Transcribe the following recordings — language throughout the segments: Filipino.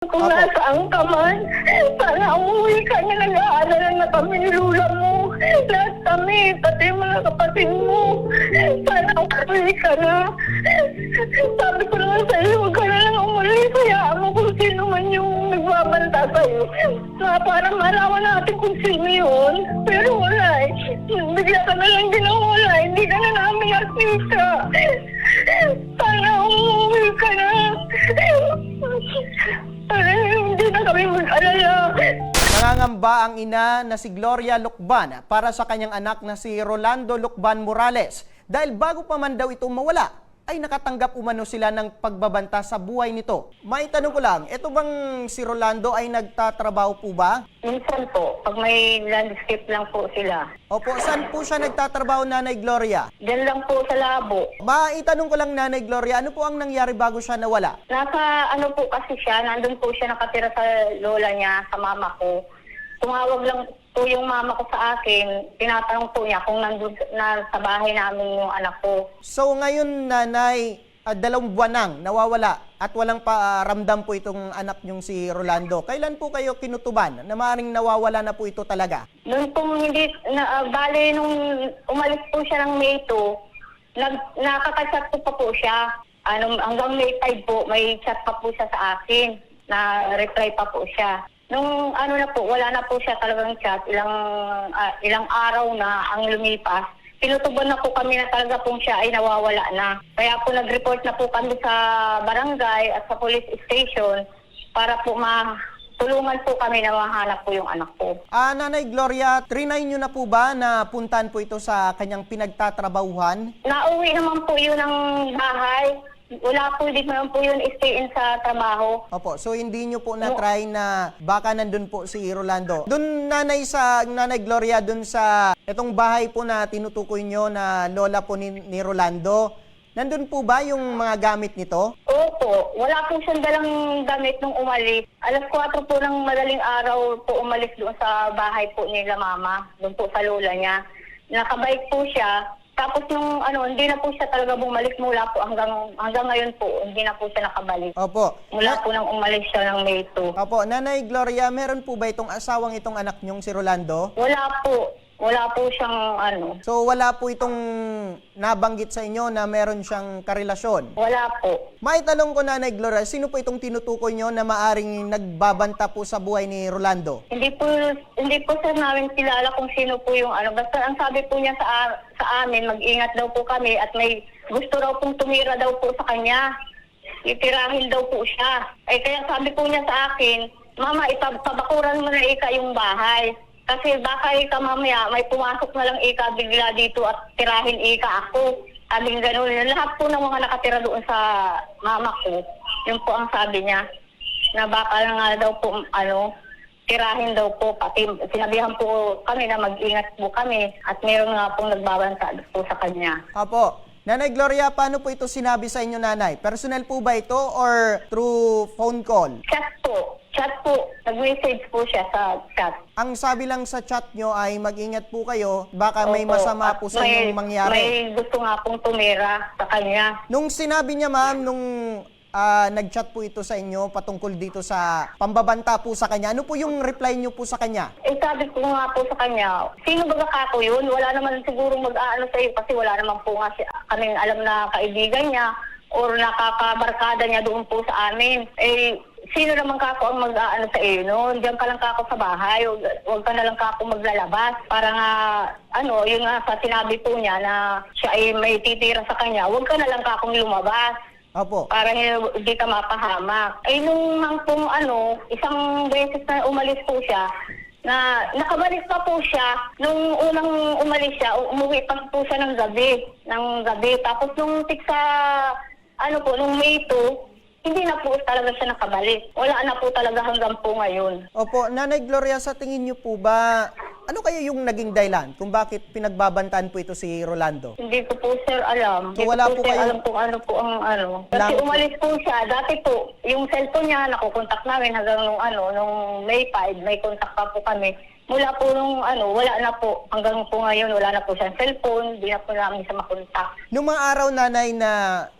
Kung Apo. nasaan ka man, sana umuwi ka na nag-aaral na kami ni Lula mo. Lahat kami, pati mga kapatid mo. Sana umuwi ka na. Sabi ko naman sa iyo, huwag ka na lang umalis. Hayaan mo kung sino man yung nagbabanta sa iyo. Na para malaman natin kung sino yun. Pero wala eh. Bigla ka na lang ginawala. Hindi ka na namin nakita. Sana umuwi ka na. Kami mag-alala. Nangangamba ang ina na si Gloria Lucban para sa kanyang anak na si Rolando Lucban Morales dahil bago pa man daw ito mawala ay nakatanggap umano sila ng pagbabanta sa buhay nito. May tanong ko lang, ito bang si Rolando ay nagtatrabaho po ba? Minsan po, pag may landscape lang po sila, Opo, saan po siya nagtatrabaho Nanay Gloria? Diyan lang po sa labo. Maitanong ko lang Nanay Gloria, ano po ang nangyari bago siya nawala? Nasa ano po kasi siya, nandun po siya nakatira sa lola niya, sa mama ko. Tumawag lang po yung mama ko sa akin, tinatanong po niya kung nandun na sa bahay namin yung anak ko. So ngayon nanay, ah, dalawang buwan nang nawawala at walang paramdam po itong anak niyong si Rolando. Kailan po kayo kinutuban na maaaring nawawala na po ito talaga? Noon po hindi, na, uh, bale nung umalis po siya ng May 2, nag, nakakachat ko pa po siya. Ano, hanggang May 5 po, may chat pa po siya sa akin. Na reply pa po siya. Nung ano na po, wala na po siya talagang chat. Ilang, ah, ilang araw na ang lumipas. Pinutuban na po kami na talaga pong siya ay nawawala na. Kaya po nag-report na po kami sa barangay at sa police station para po matulungan po kami na mahanap po yung anak ko. Ah, Nanay Gloria, trinay niyo na po ba na puntan po ito sa kanyang pinagtatrabahuhan? Nauwi naman po yun ng bahay. Wala po, di naman po yun stay in sa trabaho. Opo, so hindi niyo po na-try na baka nandun po si Rolando. Doon nanay sa Nanay Gloria doon sa itong bahay po na tinutukoy niyo na lola po ni, ni Rolando. Nandun po ba yung mga gamit nito? Opo, wala po siyang dalang damit nung umalis. Alas 4 po ng madaling araw po umalis doon sa bahay po nila mama, doon po sa lola niya. Nakabike po siya. Tapos nung ano, hindi na po siya talaga bumalik mula po hanggang hanggang ngayon po, hindi na po siya nakabalik. Opo. Mula po nang umalis siya ng May 2. Opo, Nanay Gloria, meron po ba itong asawang itong anak niyong si Rolando? Wala po. Wala po siyang ano. So wala po itong nabanggit sa inyo na meron siyang karelasyon. Wala po. Maitanong ko Nanay Gloria, sino po itong tinutukoy niyo na maaring nagbabanta po sa buhay ni Rolando? Hindi po hindi po sir namin kilala kung sino po yung ano. Basta ang sabi po niya sa sa amin, mag-ingat daw po kami at may gusto raw pong tumira daw po sa kanya. Itirahin daw po siya. Eh kaya sabi po niya sa akin, Mama, ipabakuran mo na ika yung bahay. Kasi baka ika mamaya, may pumasok na lang ika bigla dito at tirahin ika ako. Sabi niya gano'n. Lahat po ng mga nakatira doon sa mama ko, yun po ang sabi niya. Na baka nga daw po, ano, tirahin daw po. Pati sinabihan po kami na mag-ingat po kami at meron nga pong nagbabanta po sa kanya. Opo. Nanay Gloria, paano po ito sinabi sa inyo, Nanay? Personal po ba ito or through phone call? Chat po. Chat po. Nag-message po siya sa chat. Ang sabi lang sa chat nyo ay mag-ingat po kayo, baka may Opo. masama po sa may- inyong mangyari. May gusto nga pong tumira sa kanya. Nung sinabi niya ma'am, nung ah, nag-chat po ito sa inyo patungkol dito sa pambabanta po sa kanya, ano po yung reply niyo po sa kanya? Eh sabi ko nga po sa kanya, sino ba kako yun? Wala naman siguro mag-aano sa iyo kasi wala naman po nga si, kaming alam na kaibigan niya or nakakabarkada niya doon po sa amin. Eh, sino naman kako ang mag-aano sa iyo noon? Diyan ka lang kako sa bahay, huwag, huwag ka na lang kako maglalabas. Para nga, ano, yun nga sa sinabi po niya na siya ay may titira sa kanya, huwag ka na lang kakong lumabas Opo. para hindi ka mapahamak. Ay nung nang pong ano, isang beses na umalis po siya, na nakabalik pa po siya, nung unang umalis siya, umuwi pa po siya ng gabi, ng gabi. Tapos nung tik sa, ano po, nung May 2, hindi na po talaga siya nakabalik. Wala na po talaga hanggang po ngayon. Opo, Nanay Gloria, sa tingin niyo po ba, ano kaya yung naging dahilan kung bakit pinagbabantaan po ito si Rolando? Hindi ko po sir alam. So, Hindi wala ko po po sir kayo- alam kung ano po ang ano. Kasi Lang- umalis po siya. Dati po, yung cellphone niya, nakukontak namin hanggang nung ano, nung May 5, may contact pa po kami. Mula po nung ano, wala na po. Hanggang po ngayon, wala na po siyang cellphone. Hindi na po namin siya makontak. Nung mga araw, nanay, na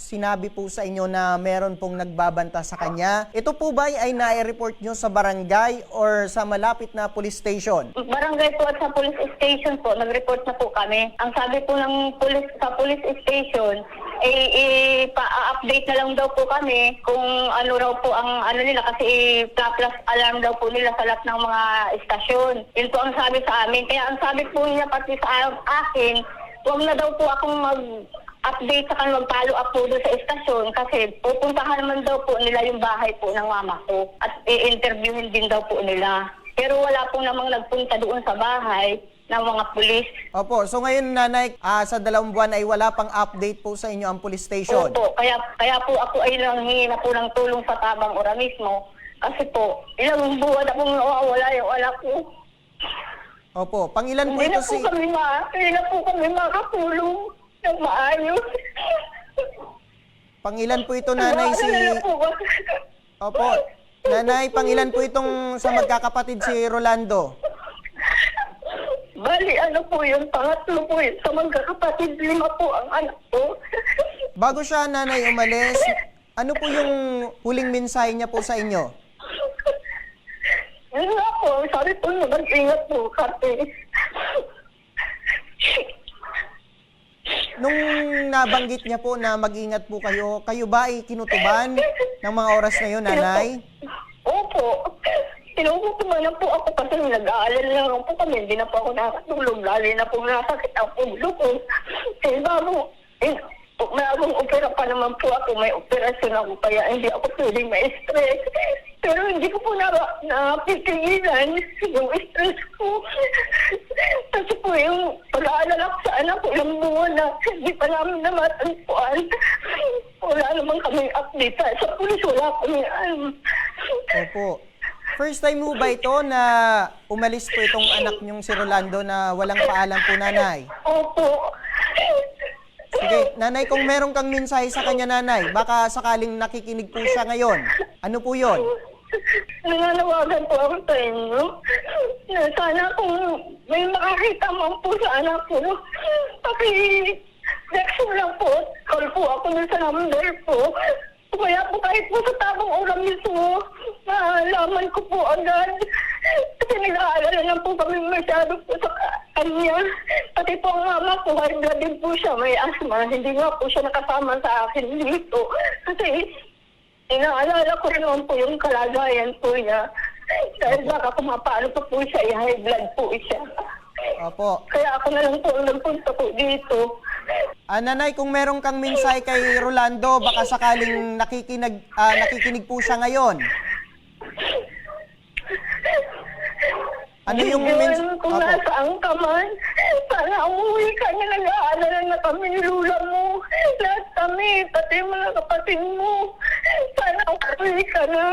sinabi po sa inyo na meron pong nagbabanta sa kanya, ito po ba ay nai-report nyo sa barangay or sa malapit na police station? Barangay po at sa police station po, nag-report na po kami. Ang sabi po ng police sa police station, eh, pa-update na lang daw po kami kung ano raw po ang ano nila kasi plus alarm daw po nila sa lahat ng mga istasyon. Yun po ang sabi sa amin. Kaya ang sabi po niya pati sa akin, huwag na daw po akong mag update sa kanila mag-follow up po doon sa istasyon kasi pupuntahan naman daw po nila yung bahay po ng mama ko at i-interviewin din daw po nila. Pero wala po namang nagpunta doon sa bahay ng mga pulis. Opo, so ngayon, nanay, ah, sa dalawang buwan ay wala pang update po sa inyo ang police station. Opo, kaya, kaya po ako ay nanghingi na po ng tulong sa tabang ora mismo. Kasi po, ilang buwan na pong nawawala yung anak ko. Opo, pangilan po Hindi ito na po si... kami ma, hindi na po kami makatulong ng maayos. Pangilan po ito, nanay, si... Naalala na po ba? Opo, nanay, pangilan po itong sa magkakapatid si Rolando. Bali, ano po yun, pangatlo po yun. Sa magkakapatid, lima po ang anak ko. Bago siya, nanay, umalis, ano po yung huling mensahe niya po sa inyo? Yun nga po, sabi po na mag-ingat po kasi. Nung nabanggit niya po na mag-ingat po kayo, kayo ba ay kinutuban ng mga oras na yun, nanay? Opo. Tinututuman na po ako kasi nag-aalala na lang po kami. Hindi na po ako nakatulog. Lalo na po nasakit ang ulo ko. Eh, bago, eh, may akong opera pa naman po ako. May operasyon ako kaya hindi ako pwedeng ma-stress. Pero hindi ko po na, napipigilan yung stress ko. Kasi po yung pag-aalala ko sa anak ko, ilang buwan na hindi pa namin na matagpuan. Wala naman kami update. Sa pulis, wala kami alam. Opo. First time mo ba ito na umalis po itong anak niyong si Rolando na walang paalam po, nanay? Opo. Sige, nanay, kung meron kang mensahe sa kanya, nanay, baka sakaling nakikinig po siya ngayon. Ano po yon? Nananawagan po ako sa inyo. Na sana kung may makakita man po sa anak ko, paki next mo lang po, call po ako dun sa number po. Kaya po kahit po sa tamang oras mismo, malaman ko po agad. Kasi nag-aalala lang po kami masyado po sa kanya. Pati po ang mama ko, high blood din po siya, may asthma. Hindi nga po siya nakasama sa akin dito. Kasi Inaalala ko rin naman po yung kalagayan po niya. Dahil baka kumapano pa po siya, i-high blood po siya. Opo. Kaya ako na lang po ang nagpunta po dito. Ah, nanay, kung meron kang mensahe kay Rolando, baka sakaling nakikinig, ah, nakikinig po siya ngayon. Ano yung Yun, mens- kung Opo. nasaan ka man, sana umuwi ka na nag-aalala na kami ni Lula mo. Lahat kami, pati yung mga kapatid mo. Sana umuwi ka na.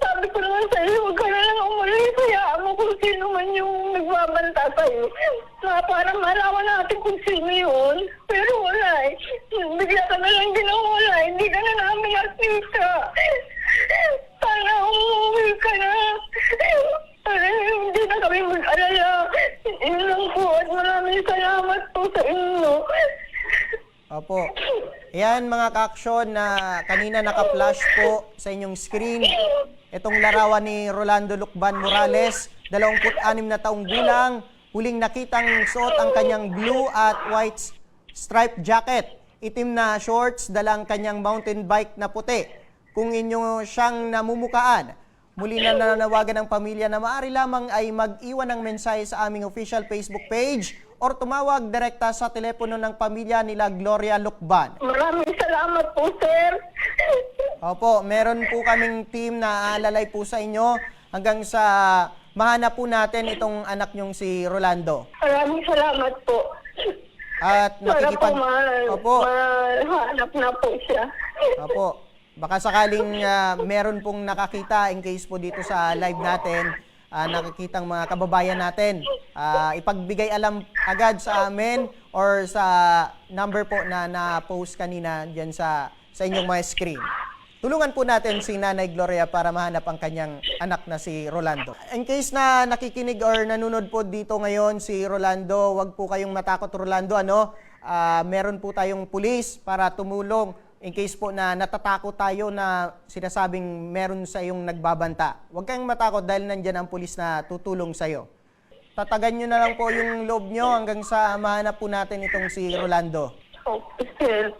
Sabi ko naman sa iyo, huwag ka na lang umalis. Hayaan mo kung sino man yung nagbabanta sa iyo. Na para malaman natin kung salamat po sa inyo. Opo. Yan mga ka-aksyon na kanina naka-flash po sa inyong screen. Itong larawan ni Rolando Lucban Morales, 26 na taong gulang, huling nakitang suot ang kanyang blue at white striped jacket. Itim na shorts, dalang kanyang mountain bike na puti. Kung inyo siyang namumukaan, Muli na nananawagan ng pamilya na maaari lamang ay mag-iwan ng mensahe sa aming official Facebook page or tumawag direkta sa telepono ng pamilya nila Gloria Lukban. Maraming salamat po, sir. Opo, meron po kaming team na aalalay po sa inyo hanggang sa mahanap po natin itong anak nyong si Rolando. Maraming salamat po. At Sana po ma Opo. mahanap na po siya. Opo. Baka sakaling ah, meron pong nakakita in case po dito sa live natin, ah, nakikitang mga kababayan natin, ah, ipagbigay alam agad sa amin or sa number po na na-post kanina dyan sa, sa inyong mga screen. Tulungan po natin si Nanay Gloria para mahanap ang kanyang anak na si Rolando. In case na nakikinig or nanonood po dito ngayon si Rolando, wag po kayong matakot Rolando. Ano? Ah, meron po tayong pulis para tumulong in case po na natatakot tayo na sinasabing meron sa iyong nagbabanta. Huwag kayong matakot dahil nandyan ang pulis na tutulong sa iyo. Tatagan nyo na lang po yung loob nyo hanggang sa mahanap po natin itong si Rolando. Sir.